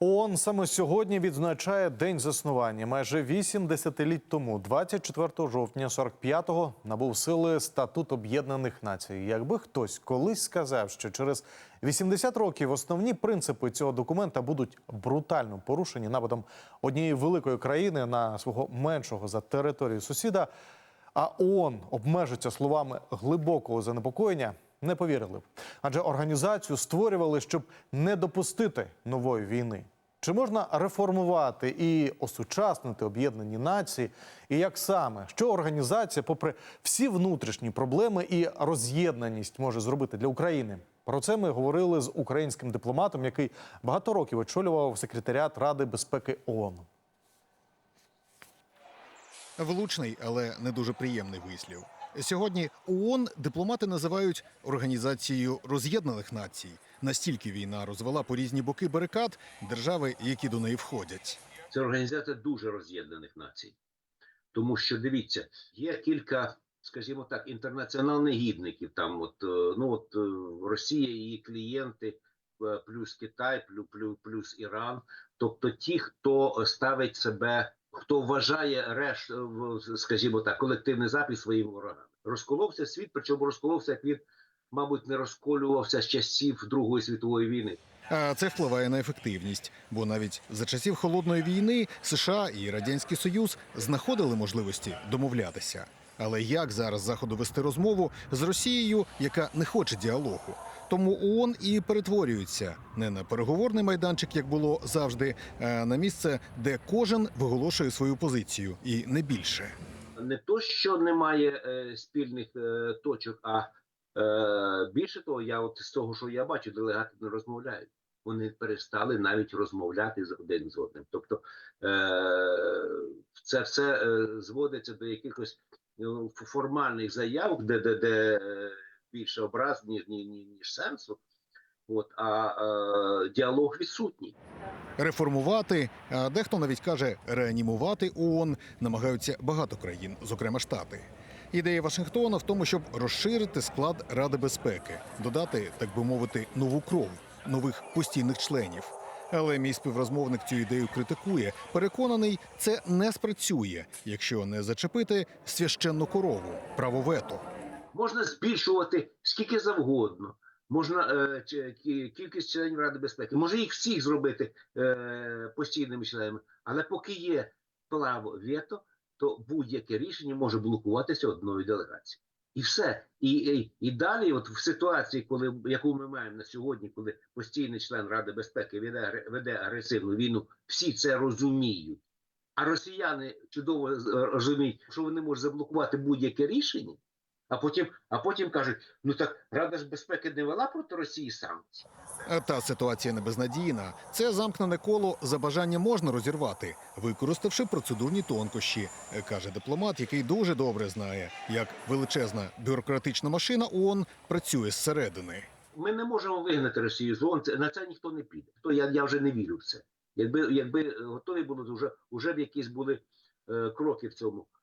ООН саме сьогодні відзначає день заснування. Майже вісім десятиліть тому, 24 жовтня 45-го, набув сили статут Об'єднаних Націй. Якби хтось колись сказав, що через 80 років основні принципи цього документа будуть брутально порушені нападом однієї великої країни на свого меншого за територію сусіда, а ООН обмежиться словами глибокого занепокоєння, не повірили б. Адже організацію створювали, щоб не допустити нової війни. Чи можна реформувати і осучаснити об'єднані нації? І як саме що організація, попри всі внутрішні проблеми і роз'єднаність, може зробити для України? Про це ми говорили з українським дипломатом, який багато років очолював секретаріат Ради безпеки ООН. Влучний, але не дуже приємний вислів. Сьогодні ООН дипломати називають організацією роз'єднаних націй. Настільки війна розвела по різні боки барикад держави, які до неї входять. Це організація дуже роз'єднаних націй. Тому що дивіться, є кілька, скажімо так, інтернаціонал-негідників. Там, от, е, ну от е, Росія, її клієнти, е, плюс Китай, плюс, плюс, Іран. Тобто ті, хто ставить себе, хто вважає решт, скажімо так, колективний запис своїми ворогами. Розколовся світ, причому розколовся, як він, мабуть, не розколювався з часів Другої світової війни. А це впливає на ефективність, бо навіть за часів холодної війни США і Радянський Союз знаходили можливості домовлятися. Але як зараз заходу вести розмову з Росією, яка не хоче діалогу? Тому ООН і перетворюється не на переговорний майданчик, як було завжди, а на місце, де кожен виголошує свою позицію, і не більше. Не то, що немає е, спільних е, точок, а е, більше того, я от з того, що я бачу, делегати не розмовляють. Вони перестали навіть розмовляти з один з одним. Тобто е, це все е, зводиться до якихось ну, формальних заяв, де, де, де більше образ, ніж, ніж, ніж сенсу. От, а е, діалог відсутній. Реформувати, а дехто навіть каже реанімувати ООН намагаються багато країн, зокрема Штати. Ідея Вашингтона в тому, щоб розширити склад Ради безпеки, додати, так би мовити, нову кров, нових постійних членів. Але мій співрозмовник цю ідею критикує. Переконаний, це не спрацює, якщо не зачепити священну корову право вето. Можна збільшувати скільки завгодно. Можна е, кількість членів Ради безпеки, може їх всіх зробити е, постійними членами, але поки є право вето, то будь-яке рішення може блокуватися одною делегацією. І все. І, і, і далі, от в ситуації, коли яку ми маємо на сьогодні, коли постійний член Ради безпеки веде, веде агресивну війну, всі це розуміють. А росіяни чудово з- розуміють, що вони можуть заблокувати будь-яке рішення. А потім, а потім кажуть: ну так Рада ж безпеки не вела проти Росії санкції. Та ситуація не безнадійна. Це замкнене коло за бажання можна розірвати, використавши процедурні тонкощі, каже дипломат, який дуже добре знає, як величезна бюрократична машина ООН працює зсередини. Ми не можемо вигнати Росію з ООН, на це ніхто не піде. То я, я вже не вірю в це. Якби, якби готові були, вже, вже б якісь були е, кроки в цьому е,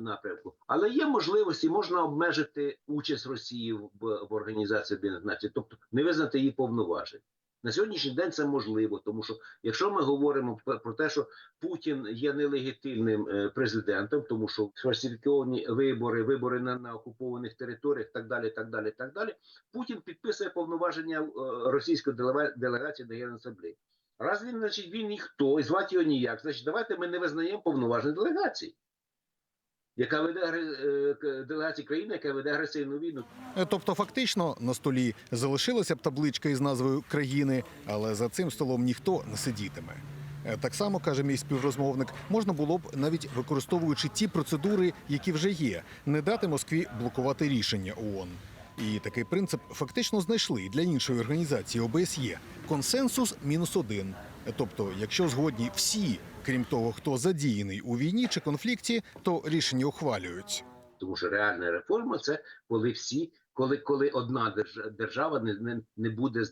напрямку. Але є можливості, можна обмежити участь Росії в, в Організації Об'єднаних Націй, тобто не визнати її повноважень. На сьогоднішній день це можливо, тому що якщо ми говоримо про те, що Путін є нелегітимним е, президентом, тому що фальсифіковані вибори, вибори на, на окупованих територіях, так далі, так далі, так далі, Путін підписує повноваження е, російської делегації до Генасамблеї. Раз він, значить, він ніхто, і звати його ніяк, значить, давайте ми не визнаємо повноважень делегації, яка веде е, делегації країни, яка веде агресивну війну. Е, Тобто, фактично на столі залишилася б табличка із назвою країни, але за цим столом ніхто не сидітиме. Е, Так само каже мій співрозмовник, можна було б навіть використовуючи ті процедури, які вже є, не дати Москві блокувати рішення ООН. І такий принцип фактично знайшли для іншої організації ОБСЄ консенсус мінус один. Тобто, якщо згодні всі, крім того, хто задіяний у війні чи конфлікті, то рішення ухвалюють. Тому що реальна реформа це коли всі, коли, коли одна держ- держава не, не, не буде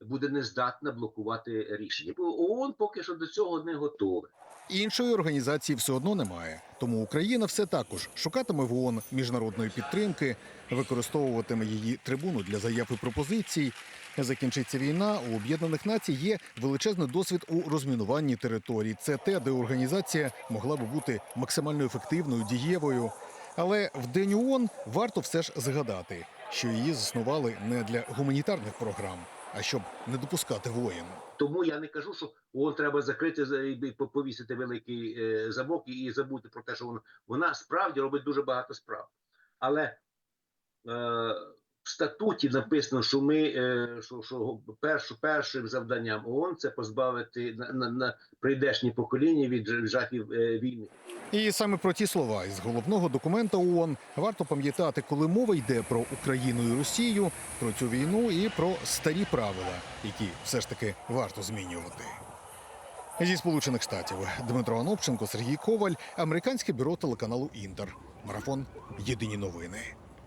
буде нездатна блокувати рішення. ООН поки що до цього не готове. Іншої організації все одно немає. Тому Україна все також шукатиме в ООН міжнародної підтримки, використовуватиме її трибуну для заяв і пропозицій. закінчиться війна, у Об'єднаних Націй є величезний досвід у розмінуванні територій. Це те, де організація могла би бути максимально ефективною, дієвою. Але в день ООН варто все ж згадати, що її заснували не для гуманітарних програм, а щоб не допускати воїн. Тому я не кажу, що ООН треба закрити за- і по- повісити великий е, замок і забути про те, що вона, вона справді робить дуже багато справ. Але е, в статуті написано, що ми е, що, що першу, першим завданням ООН це позбавити на, на, на прийдешні покоління від жахів е, війни. І саме про ті слова із головного документа ООН варто пам'ятати, коли мова йде про Україну і Росію, про цю війну і про старі правила, які все ж таки варто змінювати. Зі Сполучених Штатів Дмитро Анопченко, Сергій Коваль, американське бюро телеканалу Інтер. Марафон Єдині новини.